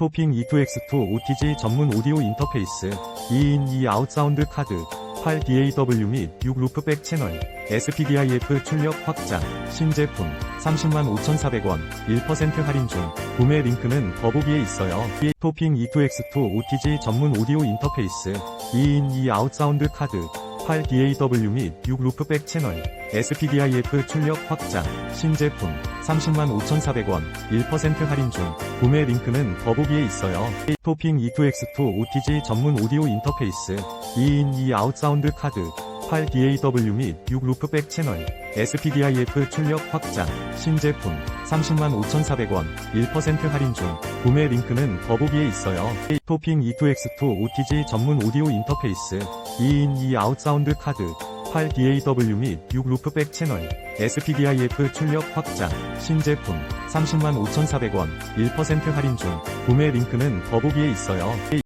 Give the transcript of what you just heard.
토핑 E2X2 OTG 전문 오디오 인터페이스 2인 2 아웃 사운드 카드 8 DAW 및 6 루프백 채널 SPDIF 출력 확장 신제품 30만 5,400원 1% 할인 중 구매 링크는 더보기에 있어요. 이 토핑 E2X2 OTG 전문 오디오 인터페이스 2인 2 아웃 사운드 카드 8 DAW 및 6 루프백 채널 SPDIF 출력 확장 신제품 30만 5,400원 1% 할인 중 구매 링크는 더보기에 있어요. 이 토핑 E2X2 OTG 전문 오디오 인터페이스 2인 2 아웃 사운드 카드 8 DAW 및 6 루프백 채널 SPDIF 출력 확장 신제품 30만 5,400원 1% 할인 중 구매 링크는 더보기에 있어요. 이 토핑 E2X2 OTG 전문 오디오 인터페이스 2인 2 아웃 사운드 카드 8 DAW 및 6 루프백 채널 SPDIF 출력 확장 신제품 30만 5,400원 1% 할인 중 구매 링크는 더보기에 있어요. 이